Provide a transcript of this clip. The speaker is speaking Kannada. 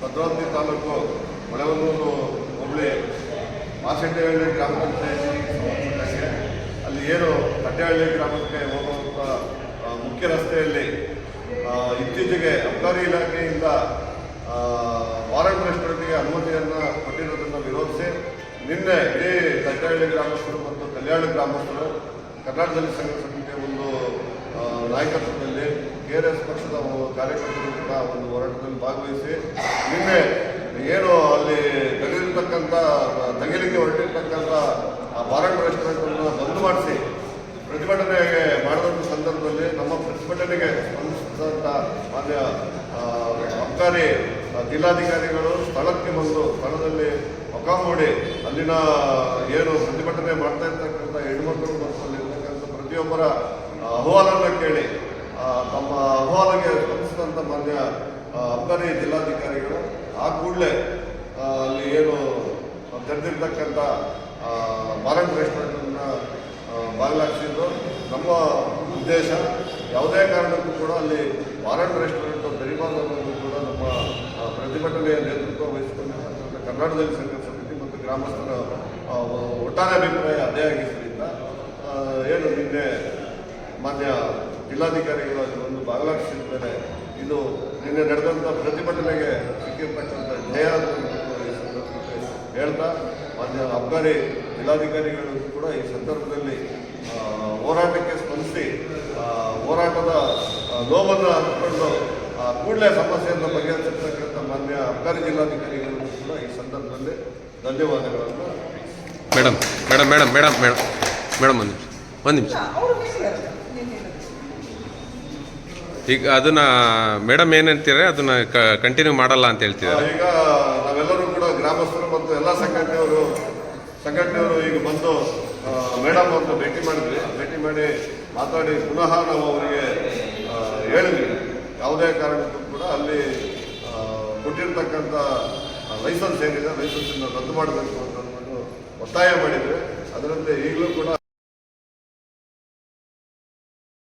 ಭದ್ರಾವತಿ ತಾಲೂಕು ಮಳೆವಲ್ಲೂರು ಹೋಬಳಿ ಮಾಸೆಟ್ಟೆಹಳ್ಳಿ ಗ್ರಾಮ ಪಂಚಾಯತಿ ಅಲ್ಲಿ ಏನು ಕಟ್ಟೆಹಳ್ಳಿ ಗ್ರಾಮಕ್ಕೆ ಹೋಗುವಂಥ ಮುಖ್ಯ ರಸ್ತೆಯಲ್ಲಿ ಇತ್ತೀಚೆಗೆ ಅಬಕಾರಿ ಇಲಾಖೆಯಿಂದ ವಾರಂಟ್ ರೆಸ್ಟೋರೆಂಟ್ಗೆ ಅನುಮತಿಯನ್ನು ಕೊಟ್ಟಿರೋದನ್ನು ವಿರೋಧಿಸಿ ನಿನ್ನೆ ಇಡೀ ಕಟ್ಟೆಹಳ್ಳಿ ಗ್ರಾಮಸ್ಥರು ಮತ್ತು ಕಲ್ಯಾಣ ಗ್ರಾಮಸ್ಥರು ಕರ್ನಾಟಕದಲ್ಲಿ ಸಂಘ ಸಮಿತಿಯ ಒಂದು ನಾಯಕತ್ವದಲ್ಲಿ ಕೆ ಆರ್ ಎಸ್ ಪಕ್ಷದ ಕಾರ್ಯಕರ್ತರು ಕೂಡ ಒಂದು ಹೋರಾಟದಲ್ಲಿ ಭಾಗವಹಿಸಿ, ನಿನ್ನೆ ಏನು ಅಲ್ಲಿ ತಗಲಿರ್ತಕ್ಕಂಥ ತೆಗಿಲಿಕ್ಕೆ ಹೊರಟಿರ್ತಕ್ಕಂಥ ಆ ಬಾರಟ್ ರೆಸ್ಟೋರೆಂಟನ್ನು ಬಂದ್ ಮಾಡಿಸಿ ಪ್ರತಿಭಟನೆಗೆ ಮಾಡಿದಂಥ ಸಂದರ್ಭದಲ್ಲಿ ನಮ್ಮ ಪ್ರತಿಭಟನೆಗೆ ಸ್ಪಂದಿಸಿದಂಥ ಮಾನ್ಯ ಅಬ್ಕಾರಿ ಜಿಲ್ಲಾಧಿಕಾರಿಗಳು ಸ್ಥಳಕ್ಕೆ ಬಂದು ಸ್ಥಳದಲ್ಲಿ ಮೊಕ ಮೂಡಿ ಅಲ್ಲಿನ ಏನು ಪ್ರತಿಭಟನೆ ಮಾಡ್ತಾ ಇರ್ತಕ್ಕಂಥ ಹೆಣ್ಮಕ್ಳು ಮತ್ತು ಅಲ್ಲಿರ್ತಕ್ಕಂಥ ಪ್ರತಿಯೊಬ್ಬರ ಅಹವಾಲನ್ನು ಕೇಳಿ ತಮ್ಮ ಅಹವಾಲಿಗೆ ಸ್ಪಂದಿಸಿದಂಥ ಮಾನ್ಯ ಅಂಬಾನಿ ಜಿಲ್ಲಾಧಿಕಾರಿಗಳು. ಆ ಕೂಡಲೇ ಅಲ್ಲಿ ಏನು ತೆರೆದಿರ್ತಕ್ಕಂಥ ಬಾರಟ್ ರೆಸ್ಟೋರೆಂಟನ್ನು ಬಾಗಿಲಾಗಿಸಿದ್ದು. ನಮ್ಮ ಉದ್ದೇಶ, ಯಾವುದೇ ಕಾರಣಕ್ಕೂ ಕೂಡ ಅಲ್ಲಿ ವಾರಂಟ್ ರೆಸ್ಟೋರೆಂಟ್ ತೆರಿಬಾರ್ದು ಅನ್ನೋದು ಕೂಡ ನಮ್ಮ ಪ್ರತಿಭಟನೆಯ ನೇತೃತ್ವ ವಹಿಸಿಕೊಂಡಿರ್ತಕ್ಕಂಥ ಕರ್ನಾಟಕದಲ್ಲಿ ಸಂಘ ಸಮಿತಿ ಮತ್ತು ಗ್ರಾಮಸ್ಥರ ಒಟ್ಟಾರೆ ಅಭಿಪ್ರಾಯ ಅದೇ ಆಗಿದ್ದರಿಂದ ಏನು ನಿನ್ನೆ ಮಾನ್ಯ ಜಿಲ್ಲಾಧಿಕಾರಿಗಳು ಒಂದು ಬಾಗಿಲಾಗಿಸಿದ ಮೇಲೆ ಇದು ನಿನ್ನೆ ನಡೆದಂಥ ಪ್ರತಿಭಟನೆಗೆ ಸಿಕ್ಕಿರ್ತಕ್ಕಂಥ ಜಯ ಅಂತ ಈ ಸಂದರ್ಭದಲ್ಲಿ ಹೇಳ್ತಾ ಮಾನ್ಯ ಅಬ್ಕಾರಿ ಜಿಲ್ಲಾಧಿಕಾರಿಗಳು ಕೂಡ ಈ ಸಂದರ್ಭದಲ್ಲಿ ಹೋರಾಟಕ್ಕೆ ಸ್ಪಂದಿಸಿ ಹೋರಾಟದ ಆ, ನೋವನ್ನು ಹಂಚಿಕೊಂಡು ಕೂಡಲೇ ಸಮಸ್ಯೆಯನ್ನು ಬಗೆಹರಿಸಿರ್ತಕ್ಕಂಥ ಮಾನ್ಯ ಅಬ್ಕಾರಿ ಜಿಲ್ಲಾಧಿಕಾರಿಗಳು ಕೂಡ ಈ ಸಂದರ್ಭದಲ್ಲಿ ಧನ್ಯವಾದಗಳನ್ನು madam madam madam madam madam madam ಒಂದು ನಿಮಿಷ ಒಂದು ನಿಮಿಷ. ಈಗ ಅದನ್ನ ಮೇಡಮ್ ಏನಂತೀರ ಅದನ್ನ ಕಂಟಿನ್ಯೂ ಮಾಡಲ್ಲ ಅಂತ ಹೇಳ್ತಿದ್ದಾರೆ ಈಗ ನಾವೆಲ್ಲರೂ ಕೂಡ ಗ್ರಾಮಸ್ಥರು ಮತ್ತು ಎಲ್ಲ ಸಂಘಟನೆಯವರು ಸಂಘಟನೆಯವರು ಈಗ ಬಂದು ಮೇಡಮ್ ಅವ್ರನ್ನ ಭೇಟಿ ಮಾಡಿದ್ವಿ. ಭೇಟಿ ಮಾಡಿ ಮಾತಾಡಿ, ಪುನಃ ನಾವು ಅವರಿಗೆ ಹೇಳಿದ್ವಿ. ಯಾವುದೇ ಕಾರಣಕ್ಕೂ ಕೂಡ ಅಲ್ಲಿ ಕೊಟ್ಟಿರ್ತಕ್ಕಂಥ ಲೈಸೆನ್ಸ್ ಏನಿದೆ ಲೈಸೆನ್ಸನ್ನು ರದ್ದು ಮಾಡಬೇಕು ಅಂತ ಒತ್ತಾಯ ಮಾಡಿದ್ವಿ. ಅದರಂತೆ ಈಗಲೂ ಕೂಡ